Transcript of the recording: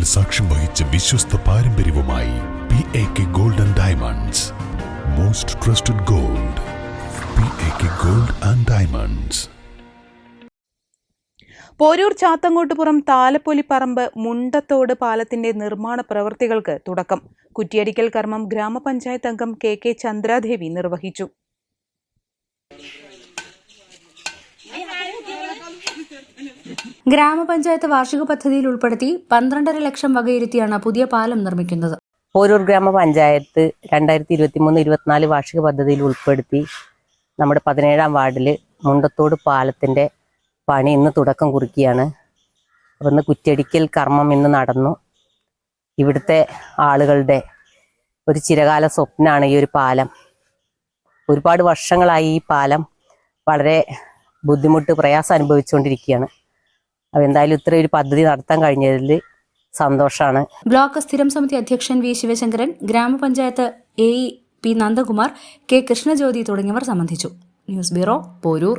വിശ്വസ്ത പാരമ്പര്യവുമായി P A K gold and diamonds most trusted gold P A K gold and diamonds Porur Chathangottupuram Thalappoliparamb Mundathodu പാലത്തിന്റെ നിർമ്മാണ പ്രവൃത്തികൾക്ക് തുടക്കം. കുറ്റിയടിക്കൽ കർമ്മം ഗ്രാമപഞ്ചായത്ത് അംഗം കെ കെ ചന്ദ്രാദേവി നിർവഹിച്ചു. ഗ്രാമപഞ്ചായത്ത് വാർഷിക പദ്ധതിയിൽ ഉൾപ്പെടുത്തി പന്ത്രണ്ടര ലക്ഷം വകയിരുത്തിയാണ് പുതിയ പാലം നിർമ്മിക്കുന്നത്. പോരൂർ ഗ്രാമപഞ്ചായത്ത് രണ്ടായിരത്തി ഇരുപത്തി മൂന്ന് ഇരുപത്തിനാല് വാർഷിക പദ്ധതിയിൽ ഉൾപ്പെടുത്തി നമ്മുടെ പതിനേഴാം വാർഡിൽ മുണ്ടത്തോട് പാലത്തിന്റെ പണി ഇന്ന് തുടക്കം കുറിക്കുകയാണ്. അപ്പം ഇന്ന് കുറ്റടിക്കൽ കർമ്മം ഇന്ന് നടന്നു. ഇവിടുത്തെ ആളുകളുടെ ഒരു ചിരകാല സ്വപ്നമാണ് ഈ ഒരു പാലം. ഒരുപാട് വർഷങ്ങളായി ഈ പാലം വളരെ ബുദ്ധിമുട്ട് പ്രയാസം അനുഭവിച്ചുകൊണ്ടിരിക്കുകയാണ്. അപ്പോൾ എന്തായാലും ഇത്ര ഒരു പദ്ധതി നടത്താൻ കഴിഞ്ഞതിൽ സന്തോഷമാണ് ബ്ലോക്ക് സ്ഥിരം സമിതി അധ്യക്ഷൻ വി ശിവശങ്കരൻ ഗ്രാമപഞ്ചായത്ത് A P Nandakumar K Krishnajyothi തുടങ്ങിയവർ സംബന്ധിച്ചു. News bureau Porur.